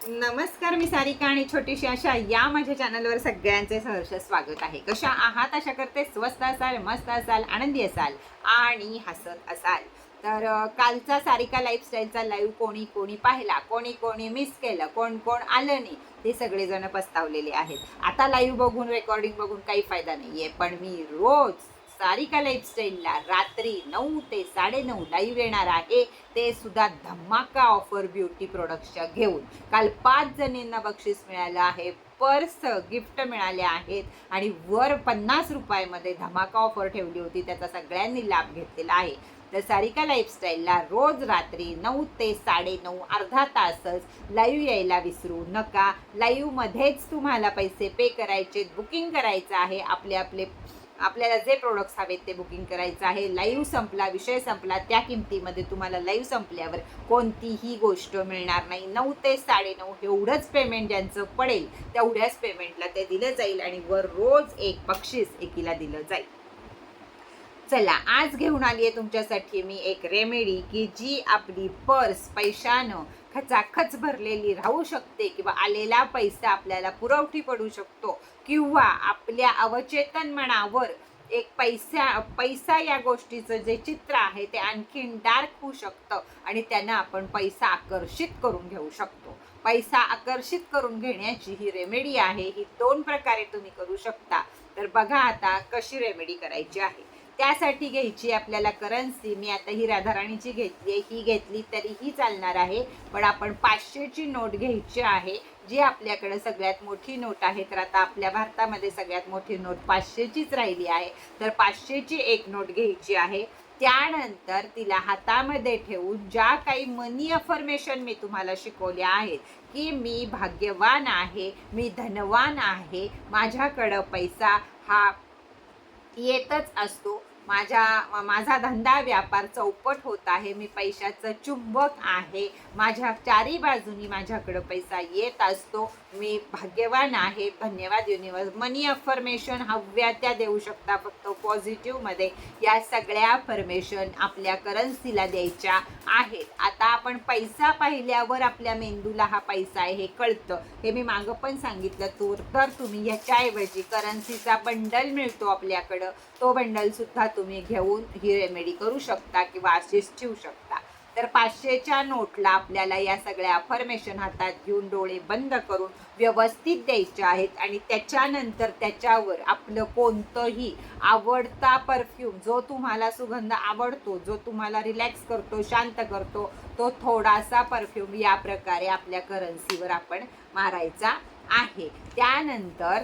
नमस्कार मी सारिका आणि छोटीशी अशा या माझ्या चॅनलवर सगळ्यांचे सहर्ष स्वागत आहे. कशा आहात? अशा करते स्वस्त असाल मस्त असाल आनंदी असाल आणि हसत असाल. तर कालचा सारिका लाईफस्टाईलचा लाईव्ह कोणी कोणी पाहिला कोणी कोणी मिस केलं कोण कोण आलं नाही ते सगळेजण पस्तावलेले आहेत. आता लाईव्ह बघून रेकॉर्डिंग बघून काही फायदा नाही आहे पण मी रोज सारिका लाईफस्टाईलला रात्री नऊ ते साडेनऊ लाईव्ह येणार आहे. ते सुद्धा धमाका ऑफर ब्युटी प्रोडक्टच्या घेऊन. काल पाच जणींना बक्षीस मिळालं आहे. पर्स गिफ्ट मिळाले आहेत. आणि वर पन्नास रुपयामध्ये धमाका ऑफर ठेवली होती. त्याचा सगळ्यांनी लाभ घेतलेला आहे. तर सारिका लाईफस्टाईलला रोज रात्री नऊ ते साडेनऊ अर्धा तासच लाईव्ह यायला विसरू नका. लाईव्हमध्येच तुम्हाला पैसे पे करायचे बुकिंग करायचं आहे. आपले आपले आपल्याला जे प्रोडक्ट्स हवेत ते बुकिंग करायचं आहे. लाईव्ह संपला विषय संपला त्या किमतीमध्ये तुम्हाला लाईव्ह संपल्यावर कोणतीही गोष्ट मिळणार नाही. नऊ ते साडेनऊ एवढंच पेमेंट ज्यांचं पडेल तेवढ्याच पेमेंटला ते दिलं जाईल आणि वर रोज एक बक्षीस एकीला दिलं जाईल. चला आज घेऊन आली आहे तुमच्यासाठी मी एक रेमेडी की जी आपली पर्स पैशानं खचाखच भरलेली राहू शकते किंवा आलेला पैसा आपल्याला पुरवठी पडू शकतो. किंवा आपल्या अवचेतन मनावर एक पैसा पैसा या गोष्टीचं जे चित्र आहे ते आणखीन डार्क होऊ शकतं आणि त्यांना आपण पैसा आकर्षित करून घेऊ शकतो. पैसा आकर्षित करून घेण्याची ही रेमेडी आहे ही दोन प्रकारे तुम्ही करू शकता. तर बघा आता कशी रेमेडी करायची आहे. त्यासाठी घ्यायची आपल्याला करन्सी मी आता ही राधाराणीची घेतली आहे ही घेतली तरीही चालणार आहे. पण आपण पाचशेची नोट घ्यायची आहे. जी आपल्याकडे सगळ्यात मोठी नोट आहे तर आता आपल्या भारतामध्ये सगळ्यात मोठी नोट पाचशेचीच राहिली आहे. तर पाचशेची एक नोट घ्यायची आहे. त्यानंतर तिला हातामध्ये ठेवून ज्या काही मनी अफर्मेशन मी तुम्हाला शिकवल्या आहेत की मी भाग्यवान आहे मी धनवान आहे माझ्याकडं पैसा हा येतच असतो. माझ्या माझा धंदा व्यापार चौपट होत आहे. मी पैशाचं चुंबक आहे. माझ्या चारी बाजूनी माझ्याकडं पैसा येत असतो. मी भाग्यवान आहे. धन्यवाद युनिवर्स मनी अफर्मेशन हव्या त्या देऊ शकता फक्त पॉझिटिव्हमध्ये या सगळ्या अफर्मेशन आपल्या करन्सीला द्यायच्या आहेत. आता आपण पैसा पाहिल्यावर आपल्या मेंदूला हा पैसा आहे हे कळतं. हे मी मागं पण सांगितलं. तो तर तुम्ही ह्याच्याऐवजी करन्सीचा बंडल मिळतो आपल्याकडं. तो बंडलसुद्धा तुम्ही घेऊन ही रेमेडी करू शकता किंवा अशीच ठेवू शकता. तर पाचशेच्या नोटला आपल्याला या सगळ्या अफर्मेशन हातात घेऊन डोळे बंद करून व्यवस्थित द्यायचे आहेत आणि त्याच्यानंतर त्याच्यावर आपलं कोणतंही आवडता परफ्यूम जो तुम्हाला सुगंध आवडतो जो तुम्हाला रिलॅक्स करतो शांत करतो तो थोडासा परफ्यूम या प्रकारे आपल्या करन्सीवर आपण मारायचा आहे. त्यानंतर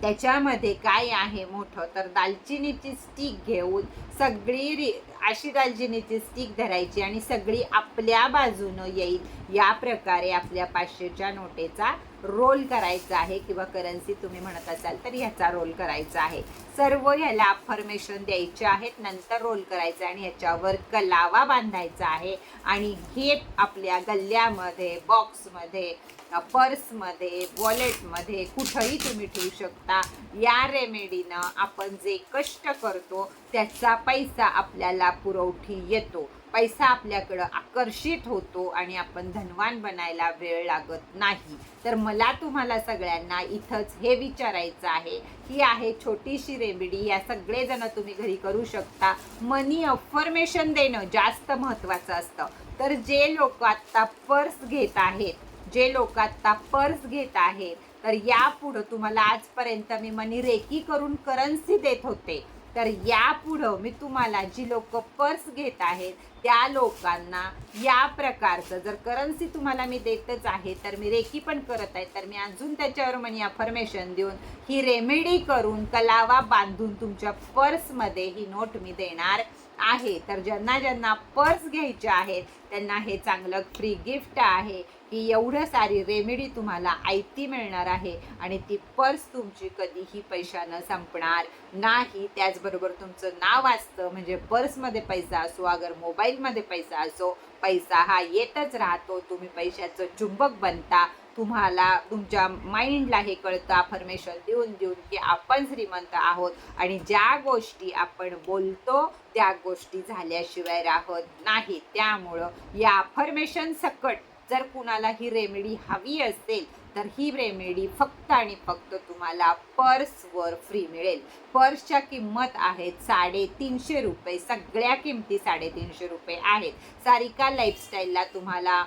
त्याच्यामध्ये काय आहे मोठं? तर दालचिनीची स्टिक घेऊन सगळी रि अशी दालचिनीची स्टिक धरायची आणि सगळी आपल्या बाजूनं येईल. या प्रकारे आपल्या पाचशेच्या नोटेचा रोल करायचा आहे किंवा करन्सी तुम्ही म्हणत असाल तर ह्याचा रोल करायचा आहे. सर्व ह्याला अफर्मेशन द्यायचे आहेत नंतर रोल करायचं आणि ह्याच्यावर कलावा बांधायचा आहे. आणि हे आपल्या गल्ल्यामध्ये बॉक्समध्ये पर्समध्ये वॉलेटमध्ये कुठंही तुम्ही ठेवू शकता. या रेमेडीनं आपण जे कष्ट करतो त्याचा पैसा आपल्याला पुरवठी येतो. पैसा आपल्याकडं आकर्षित होतो आणि आपण धनवान बनायला वेळ लागत नाही. तर मला तुम्हाला सगळ्यांना इथंच हे विचारायचं आहे ही आहे छोटीशी रेमेडी या सगळेजण तुम्ही घरी करू शकता. मनी अफर्मेशन देणं जास्त महत्त्वाचं असतं. तर जे लोक आत्ता पर्स घेत आहेत जे लोक आत्ता पर्स घेत आहेत तर यापुढं तुम्हाला आजपर्यंत मी मनी रेकी करून करन्सी देत होते. तर यापुढं मी तुम्हाला जी लोक पर्स घेत आहेत त्या लोकांना या प्रकारचं जर करन्सी तुम्हाला मी देतच आहे तर मी रेकी पण करत आहे. तर मी अजून त्याच्यावर मनी अफर्मेशन देऊन ही रेमेडी करून कलावा बांधून तुमच्या पर्समध्ये ही नोट मी देणार आहे. तर ज्यांना ज्यांना पर्स घ्यायचे आहेत त्यांना हे चांगलं फ्री गिफ्ट आहे की एवढं सारी रेमेडी तुम्हाला आयती मिळणार आहे आणि ती पर्स तुमची कधीही पैशानं संपणार नाही. त्याचबरोबर तुमचं नाव असतं म्हणजे पर्समध्ये पैसा असो अगर मोबाईलमध्ये पैसा असो पैसा हा येतच राहतो. तुम्ही पैशाचं चुंबक बनता. तुम्हाला तुमच्या माइंडला हे कळतं अफर्मेशन देऊन देऊन की आपण श्रीमंत आहोत आणि ज्या गोष्टी आपण बोलतो त्या गोष्टी झाल्याशिवाय राहत नाही त्यामुळं या अफर्मेशन सकट जर कुणाला ही रेमेडी हवी असेल तर ही रेमेडी फक्त आणि फक्त तुम्हाला पर्सवर फ्री मिळेल. पर्सच्या किंमत आहेत साडेतीनशे रुपये सगळ्या किमती साडेतीनशे रुपये आहेत. सारिका लाईफस्टाईलला तुम्हाला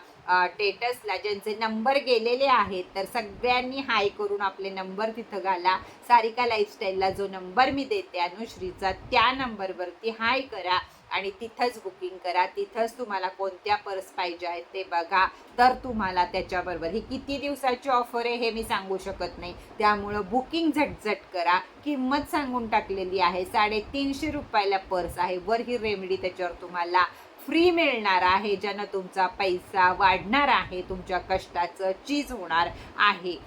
टेटसला ज्यांचे नंबर गेलेले आहेत तर सगळ्यांनी हाय करून आपले नंबर तिथं घाला. सारिका लाईफस्टाईलला जो नंबर मी देते अनुश्रीचा त्या नंबरवरती हाय करा आणि तिथंच बुकिंग करा. तिथंच तुम्हाला कोणत्या पर्स पाहिजे आहेत ते बघा. तर तुम्हाला त्याच्याबरोबर. ही किती दिवसाची ऑफर आहे हे मी सांगू शकत नाही. त्यामुळं बुकिंग झटझट करा. किंमत सांगून टाकलेली आहे. साडेतीनशे रुपयाला पर्स आहे. वर ही रेमेडी त्याच्यावर तुम्हाला फ्री मिळणार आहे ज्यानं तुमचा पैसा वाढणार आहे तुमच्या कष्टाचं चीज होणार आहे.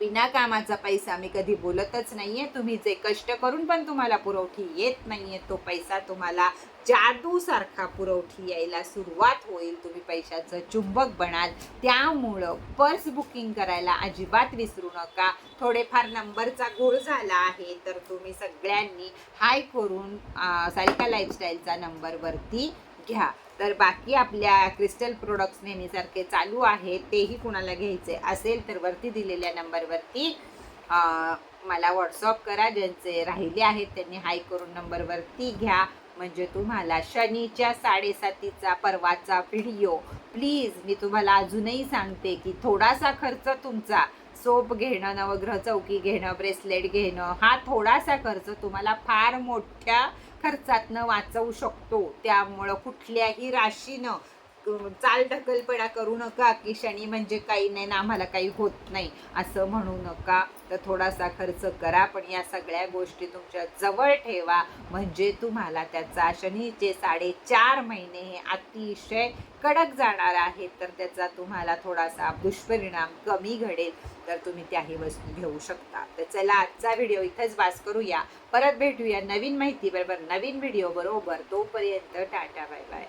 बिना कामाचा पैसा मी कधी बोलतच नाहीये. तुम्ही जे कष्ट करून पण तुम्हाला पुरवठी येत नाहीये तो पैसा तुम्हाला जादूसारखा पुरवठी यायला सुरुवात होईल. तुम्ही पैशाचं चुंबक बनाल. त्यामुळं पर्स बुकिंग करायला अजिबात विसरू नका. थोडेफार नंबरचा घोळ झाला आहे तर तुम्ही सगळ्यांनी हाय करून सारिका लाईफस्टाईलचा नंबरवरती घ्या. तर बाकी आपल्या क्रिस्टल प्रोडक्ट्स नेहमीसारखे चालू आहेत तेही कुणाला घ्यायचे असेल तर वरती दिलेल्या नंबरवरती मला व्हॉट्सअप करा. ज्यांचे राहिले आहेत त्यांनी हाय करून नंबरवरती घ्या. म्हणजे तुम्हाला शनीच्या साडेसातीचा परवाचा व्हिडिओ प्लीज मी तुम्हाला अजूनही सांगते की थोडासा खर्च तुमचा सोप घेणं नवग्रह चौकी घेणं ब्रेसलेट घेणं हा थोडासा खर्च तुम्हाला फार मोठ्या खर्चातनं वाचवू शकतो. त्यामुळं कुठल्याही राशीनं चाल ढकलपणा करू नका की शनी म्हणजे काही नाही ना आम्हाला काही होत नाही असं म्हणू नका. तर थोडासा खर्च करा पण या सगळ्या गोष्टी तुमच्या जवळ ठेवा. म्हणजे तुम्हाला त्याचा शनीचे साडेचार महिने हे अतिशय कडक जाणार आहेत. तर त्याचा तुम्हाला थोडासा दुष्परिणाम कमी घडेल. तर तुम्ही त्याही वस्तू घेऊ शकता. तर चला आजचा व्हिडिओ इथंच वास करूया. परत भेटूया नवीन माहिती बरोबर नवीन व्हिडिओ बरोबर. तोपर्यंत टाटा बाय बाय.